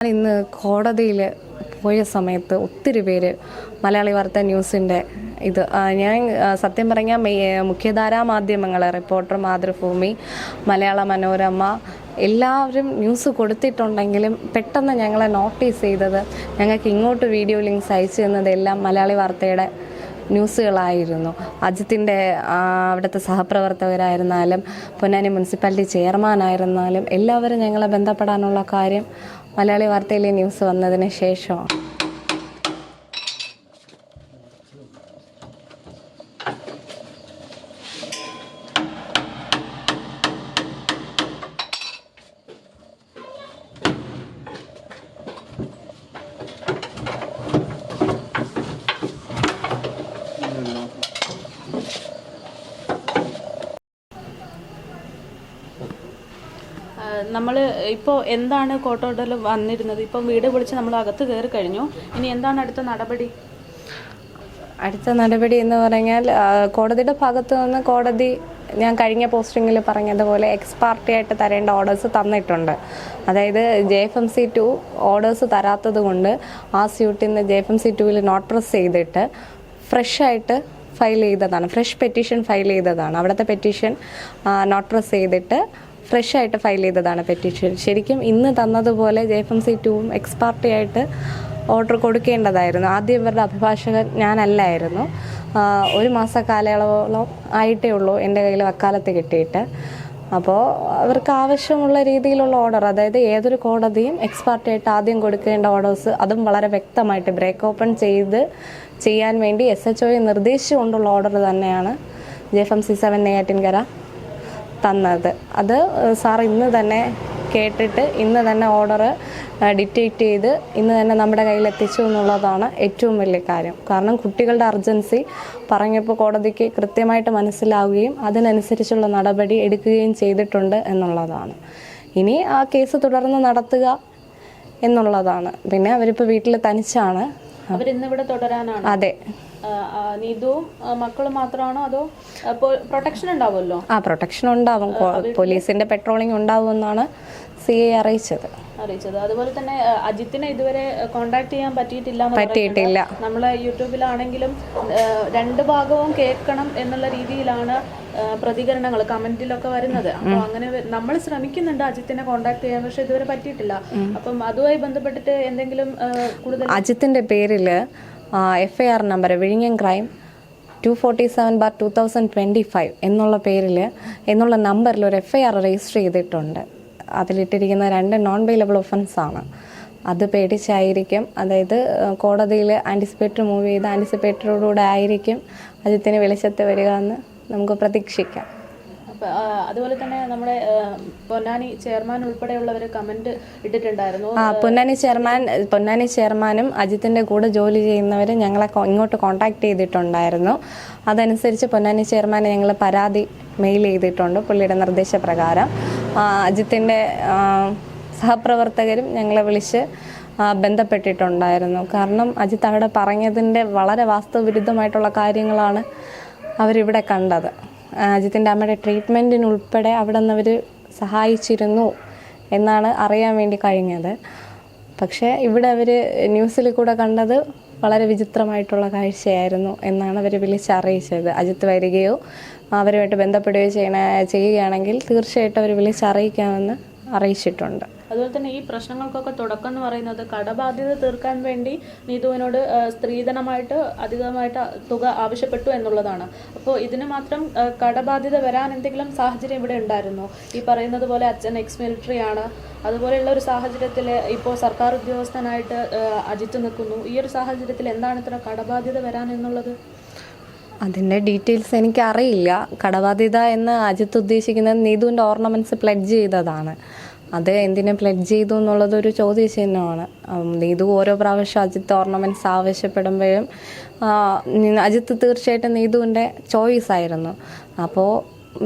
ഇന്ന് കോടതിയിൽ പോയ സമയത്ത് ഒത്തിരി പേര് മലയാളി വാർത്ത ന്യൂസിന്റെ ഇത് ഞാൻ സത്യം പറഞ്ഞാൽ മുഖ്യധാരാ മാധ്യമങ്ങൾ റിപ്പോർട്ടർ മാതൃഭൂമി മലയാള മനോരമ എല്ലാവരും ന്യൂസ് കൊടുത്തിട്ടുണ്ടെങ്കിലും പെട്ടെന്ന് ഞങ്ങളെ നോട്ടീസ് ചെയ്തത് ഞങ്ങൾക്ക് ഇങ്ങോട്ട് വീഡിയോ ലിങ്ക്സ് അയച്ചു തന്നതെല്ലാം മലയാളി വാർത്തയുടെ ന്യൂസുകളായിരുന്നു. അജിത്തിന്റെ അവിടുത്തെ സഹപ്രവർത്തകരായിരുന്നാലും പൊന്നാനി മുനിസിപ്പാലിറ്റി ചെയർമാനായിരുന്നാലും എല്ലാവരും ഞങ്ങളെ ബന്ധപ്പെടാനുള്ള കാര്യം മലയാളി വാർത്തയിലെ ന്യൂസ് വന്നതിന് ശേഷമാണ് നമ്മൾ ഇപ്പോൾ എന്താണ് കോർട്ട് വന്നിരുന്നത്? ഇപ്പം വീട് വിളിച്ച് നമ്മൾ അകത്ത് കയറി കഴിഞ്ഞു. ഇനി എന്താണ് അടുത്ത നടപടി? അടുത്ത നടപടി എന്ന് പറഞ്ഞാൽ കോടതിയുടെ ഭാഗത്തു നിന്ന് കോടതി ഞാൻ കഴിഞ്ഞ പോസ്റ്റിങ്ങിൽ പറഞ്ഞതുപോലെ എക്സ് പാർട്ടി ആയിട്ട് തരേണ്ട ഓർഡേഴ്സ് തന്നിട്ടുണ്ട്. അതായത് J F M C two orders തരാത്തത് കൊണ്ട് ആ സ്യൂട്ടിൽ നിന്ന് ജെ എഫ് എം സി ടുവിൽ നോട്ട് പ്രസ് ചെയ്തിട്ട് ഫ്രഷ് ആയിട്ട് ഫയൽ ചെയ്തതാണ്. ഫ്രഷ് പെറ്റീഷൻ ഫയൽ ചെയ്തതാണ്. അവിടുത്തെ പെറ്റീഷൻ നോട്ട് പ്രസ് ചെയ്തിട്ട് ഫ്രഷ് ആയിട്ട് ഫയൽ ചെയ്തതാണ് പെറ്റീഷൻ ശരിക്കും ഇന്ന് തന്നതുപോലെ ജെ എഫ് എം സി ടുവും എക്സ്പാർട്ടിയായിട്ട് ഓർഡർ കൊടുക്കേണ്ടതായിരുന്നു. ആദ്യം ഇവരുടെ അഭിഭാഷകൻ ഞാനല്ലായിരുന്നു. ഒരു മാസ കാലയളവോളം ആയിട്ടേ ഉള്ളൂ എന്റെ കയ്യിൽ വക്കാലത്ത് കിട്ടിയിട്ട്. അപ്പോൾ അവർക്ക് ആവശ്യമുള്ള രീതിയിലുള്ള ഓർഡർ അതായത് ഏതൊരു കോടതിയും എക്സ്പാർട്ടായിട്ട് ആദ്യം കൊടുക്കേണ്ട ഓർഡേഴ്സ് അതും വളരെ വ്യക്തമായിട്ട് ബ്രേക്ക് ഓപ്പൺ ചെയ്ത് ചെയ്യാൻ വേണ്ടി എസ് എച്ച് ഒയെ നിർദ്ദേശിച്ചുകൊണ്ടുള്ള ഓർഡർ തന്നെയാണ് J F M C seven Neyyattinkara തന്നത്. അത് സാർ ഇന്ന് തന്നെ കേട്ടിട്ട് ഇന്ന് തന്നെ ഓർഡർ ഡിറ്റക്റ്റ് ചെയ്ത് ഇന്ന് തന്നെ നമ്മുടെ കയ്യിൽ എത്തിച്ചു എന്നുള്ളതാണ് ഏറ്റവും വലിയ കാര്യം. കാരണം കുട്ടികളുടെ അർജൻസി പറഞ്ഞപ്പോൾ കോടതിക്ക് കൃത്യമായിട്ട് മനസ്സിലാവുകയും അതിനനുസരിച്ചുള്ള നടപടി എടുക്കുകയും ചെയ്തിട്ടുണ്ട് എന്നുള്ളതാണ്. ഇനി ആ കേസ് തുടർന്ന് നടത്തുക എന്നുള്ളതാണ്. പിന്നെ അവരിപ്പോൾ വീട്ടിൽ തനിച്ചാണ്. അതെ. നീതുവും മക്കളും മാത്രമാണോ അതോ പ്രൊട്ടക്ഷൻ ഉണ്ടാവുമല്ലോ? ആ പ്രൊട്ടക്ഷൻ ഉണ്ടാവും. പോലീസിന്റെ പെട്രോളിംഗ് ഉണ്ടാവുമെന്നാണ് സി ഐ അറിയിച്ചത്. അറിയിച്ചത്. അതുപോലെ തന്നെ അജിത്തിനെ ഇതുവരെ കോണ്ടാക്ട് ചെയ്യാൻ പറ്റിയിട്ടില്ല പറ്റിയിട്ടില്ല. നമ്മളെ യൂട്യൂബിലാണെങ്കിലും രണ്ട് ഭാഗവും കേൾക്കണം എന്നുള്ള രീതിയിലാണ് പ്രതികരണങ്ങൾ കമന്റിലൊക്കെ വരുന്നത്. അപ്പൊ അങ്ങനെ നമ്മൾ ശ്രമിക്കുന്നുണ്ട് അജിത്തിനെ കോണ്ടാക്ട് ചെയ്യാൻ പക്ഷെ ഇതുവരെ പറ്റിയിട്ടില്ല. അപ്പം അതുമായി ബന്ധപ്പെട്ടിട്ട് എന്തെങ്കിലും കൂടുതൽ അജിത്തിന്റെ പേരിൽ എഫ് ഐ ആർ നമ്പർ വിഴിഞ്ഞം crime two forty seven bar two thousand twenty five എന്നുള്ള പേരിൽ എന്നുള്ള നമ്പറിൽ ഒരു എഫ് ഐ ആർ രജിസ്റ്റർ ചെയ്തിട്ടുണ്ട്. അതിലിട്ടിരിക്കുന്ന രണ്ട് നോൺ ബെയിലബിൾ ഒഫൻസാണ് അത് പേടിച്ചായിരിക്കും. അതായത് കോടതിയിൽ ആന്റിസിപ്പേറ്റർ മൂവ് ചെയ്ത് ആന്റിസിപ്പേറ്ററോടുകൂടെ ആയിരിക്കും. അജിത്തിന് വെളിച്ചത്ത് വരിക എന്ന് നമുക്ക് പ്രതീക്ഷിക്കാം. അതുപോലെ തന്നെ നമ്മുടെ പൊന്നാനി ചെയർമാൻ ഉൾപ്പെടെയുള്ളവർ കമന്റ് ഇട്ടിട്ടുണ്ടായിരുന്നു. പൊന്നാനി ചെയർമാൻ പൊന്നാനി ചെയർമാനും അജിത്തിന്റെ കൂടെ ജോലി ചെയ്യുന്നവർ ഞങ്ങളെ ഇങ്ങോട്ട് കോൺടാക്ട് ചെയ്തിട്ടുണ്ടായിരുന്നു. അതനുസരിച്ച് പൊന്നാനി ചെയർമാനെ ഞങ്ങൾ പരാതി മെയിൽ ചെയ്തിട്ടുണ്ട് പുള്ളിയുടെ നിർദ്ദേശപ്രകാരം. അജിത്തിന്റെ സഹപ്രവർത്തകരും ഞങ്ങളെ വിളിച്ച് ബന്ധപ്പെട്ടിട്ടുണ്ടായിരുന്നു. കാരണം അജിത്ത് അവിടെ പറഞ്ഞതിന്റെ വളരെ വാസ്തവവിരുദ്ധമായിട്ടുള്ള കാര്യങ്ങളാണ് അവരിവിടെ കണ്ടത്. അജിത്തിന്റെ അമ്മയുടെ ട്രീറ്റ്മെന്റിനുൾപ്പെടെ അവിടെ നിന്ന് അവർ സഹായിച്ചിരുന്നു എന്നാണ് അറിയാൻ വേണ്ടി കഴിഞ്ഞത്. പക്ഷേ ഇവിടെ അവർ ന്യൂസിൽ കൂടെ കണ്ടത് വളരെ വിചിത്രമായിട്ടുള്ള കാഴ്ചയായിരുന്നു എന്നാണ് അവർ വിളിച്ചറിയിച്ചത്. അജിത്ത് വരികയോ അവരുമായിട്ട് ബന്ധപ്പെടുകയോ ചെയ്യണ ചെയ്യുകയാണെങ്കിൽ തീർച്ചയായിട്ടും അവർ വിളിച്ചറിയിക്കാമെന്ന് അറിയിച്ചിട്ടുണ്ട്. അതുപോലെ തന്നെ ഈ പ്രശ്നങ്ങൾക്കൊക്കെ തുടക്കം എന്ന് പറയുന്നത് കടബാധ്യത തീർക്കാൻ വേണ്ടി നീതുവിനോട് സ്ത്രീധനമായിട്ട് അധികമായിട്ട് തുക ആവശ്യപ്പെട്ടു എന്നുള്ളതാണ്. അപ്പോൾ ഇതിന് മാത്രം കടബാധ്യത വരാൻ എന്തെങ്കിലും സാഹചര്യം ഇവിടെ ഉണ്ടായിരുന്നോ? ഈ പറയുന്നത് പോലെ അച്ഛൻ എക്സ് മിലിറ്ററി ആണ്. അതുപോലെയുള്ള ഒരു സാഹചര്യത്തിൽ ഇപ്പോൾ സർക്കാർ ഉദ്യോഗസ്ഥനായിട്ട് അജിത്ത് നിൽക്കുന്നു. ഈ ഒരു സാഹചര്യത്തിൽ എന്താണ് ഇത്ര കടബാധ്യത വരാൻ എന്നുള്ളത്? അതിന്റെ ഡീറ്റെയിൽസ് എനിക്കറിയില്ല. കടബാധ്യത എന്ന് അജിത്ത് ഉദ്ദേശിക്കുന്നത് നീതുവിന്റെ ഓർണമെന്റ്സ് പ്ലഡ്ജ് ചെയ്തതാണ്. അത് എന്തിനെ പ്ലഡ്ജ് ചെയ്തു എന്നുള്ളത് ഒരു ചോദ്യചിഹ്നമാണ് നീതു ഓരോ പ്രാവശ്യം അജിത്ത് ഓർണമെന്റ്സ് ആവശ്യപ്പെടുമ്പോഴും അജിത്ത് തീർച്ചയായിട്ടും നീതുവിന്റെ ചോയ്സ് ആയിരുന്നു. അപ്പോൾ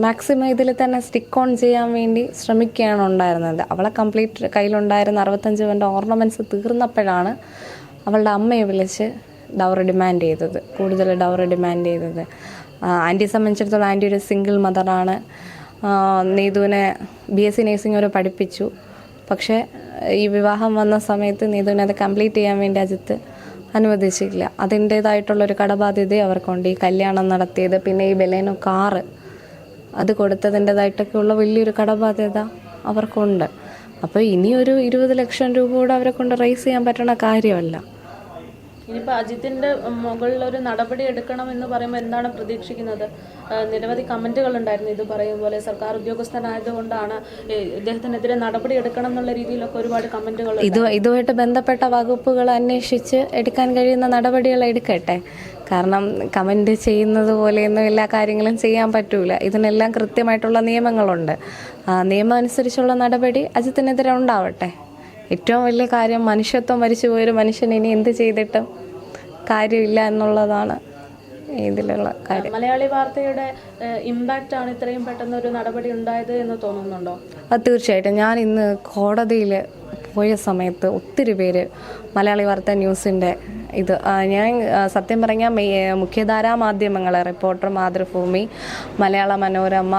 മാക്സിമം ഇതിൽ തന്നെ സ്റ്റിക്ക് ഓൺ ചെയ്യാൻ വേണ്ടി ശ്രമിക്കുകയാണ് ഉണ്ടായിരുന്നത്. അവളെ കംപ്ലീറ്റ് കയ്യിലുണ്ടായിരുന്ന അറുപത്തഞ്ച് പവന്റെ ഓർണമെന്റ്സ് തീർന്നപ്പോഴാണ് അവളുടെ അമ്മയെ വിളിച്ച് ഡൗറി ഡിമാൻഡ് ചെയ്തത്. കൂടുതൽ ഡൗറി ഡിമാൻഡ് ചെയ്തത്. ആന്റിയെ സംബന്ധിച്ചിടത്തോളം ആന്റി ഒരു സിംഗിൾ മദറാണ് നീതുവിനെ ബി എസ് സി നേഴ്സിംഗ് വരെ പഠിപ്പിച്ചു. പക്ഷേ ഈ വിവാഹം വന്ന സമയത്ത് നീതുവിനെ അത് കംപ്ലീറ്റ് ചെയ്യാൻ വേണ്ടി അജിത്ത് അനുവദിച്ചില്ല. അതിന്റേതായിട്ടുള്ളൊരു കടബാധ്യത അവർക്കുണ്ട്. ഈ കല്യാണം നടത്തിയത് പിന്നെ ഈ ബലേനോ കാറ്. അത് കൊടുത്തതിന്റെതായിട്ടൊക്കെയുള്ള വലിയൊരു കടബാധ്യത അവർക്കുണ്ട്. അപ്പോൾ ഇനിയൊരു ഇരുപത് ലക്ഷം രൂപ കൂടെ അവരെ കൊണ്ട് റേസ് ചെയ്യാൻ പറ്റണ കാര്യമല്ല. ഇനിയിപ്പോൾ അജിത്തിന്റെ മുകളിൽ ഒരു നടപടി എടുക്കണം എന്ന് പറയുമ്പോൾ എന്താണ് പ്രതീക്ഷിക്കുന്നത്? നിരവധി കമന്റുകൾ ഉണ്ടായിരുന്നു ഇത് പറയും പോലെ സർക്കാർ ഉദ്യോഗസ്ഥനായതുകൊണ്ടാണ് ഇദ്ദേഹത്തിനെതിരെ നടപടി എടുക്കണം എന്നുള്ള രീതിയിലൊക്കെ ഒരുപാട് കമന്റുകൾ ഇത് ഇതുമായിട്ട് ബന്ധപ്പെട്ട വകുപ്പുകൾ അന്വേഷിച്ച് എടുക്കാൻ കഴിയുന്ന നടപടികൾ എടുക്കട്ടെ. കാരണം കമന്റ് ചെയ്യുന്നത് പോലെയൊന്നും എല്ലാ കാര്യങ്ങളും ചെയ്യാൻ പറ്റൂല. ഇതിനെല്ലാം കൃത്യമായിട്ടുള്ള നിയമങ്ങളുണ്ട്. ആ നിയമം അനുസരിച്ചുള്ള നടപടി അജിത്തിനെതിരെ ഉണ്ടാവട്ടെ. ഏറ്റവും വലിയ കാര്യം മനുഷ്യത്വം മരിച്ചു പോയൊരു മനുഷ്യൻ ഇനി എന്ത് ചെയ്തിട്ടും കാര്യമില്ല എന്നുള്ളതാണ് ഇതിലുള്ള കാര്യം. മലയാളി വാർത്തയുടെ ഇമ്പാക്റ്റ് ആണ് ഇത്രയും പെട്ടെന്ന് ഒരു നടപടി ഉണ്ടായത് എന്ന് തോന്നുന്നുണ്ടോ? അത് തീർച്ചയായിട്ടും. ഞാൻ ഇന്ന് കോടതിയിൽ പോയ സമയത്ത് ഒത്തിരി പേര് മലയാളി വാർത്ത ന്യൂസിന്റെ ഇത് ഞാൻ സത്യം പറഞ്ഞാൽ മുഖ്യധാരാ മാധ്യമങ്ങൾ റിപ്പോർട്ടർ മാതൃഭൂമി മലയാള മനോരമ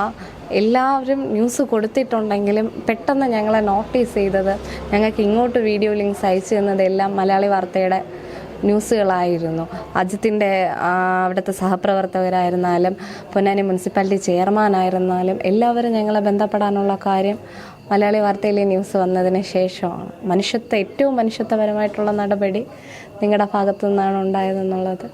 എല്ലാവരും ന്യൂസ് കൊടുത്തിട്ടുണ്ടെങ്കിലും പെട്ടെന്ന് ഞങ്ങളെ നോട്ടീസ് ചെയ്തത് ഞങ്ങൾക്ക് ഇങ്ങോട്ട് വീഡിയോ ലിങ്ക്സ് അയച്ചു തന്നതെല്ലാം മലയാളി വാർത്തയുടെ ന്യൂസുകളായിരുന്നു. അജിത്തിന്റെ അവിടുത്തെ സഹപ്രവർത്തകരായിരുന്നാലും പൊന്നാനി മുനിസിപ്പാലിറ്റി ചെയർമാനായിരുന്നാലും എല്ലാവരും ഞങ്ങളെ ബന്ധപ്പെടാനുള്ള കാര്യം മലയാളി വാർത്തയിലെ ന്യൂസ് വന്നതിന് ശേഷമാണ്. മനുഷ്യത്വ ഏറ്റവും മനുഷ്യത്വപരമായിട്ടുള്ള നടപടി നിങ്ങളുടെ ഭാഗത്തു നിന്നാണ് ഉണ്ടായതെന്നുള്ളത്.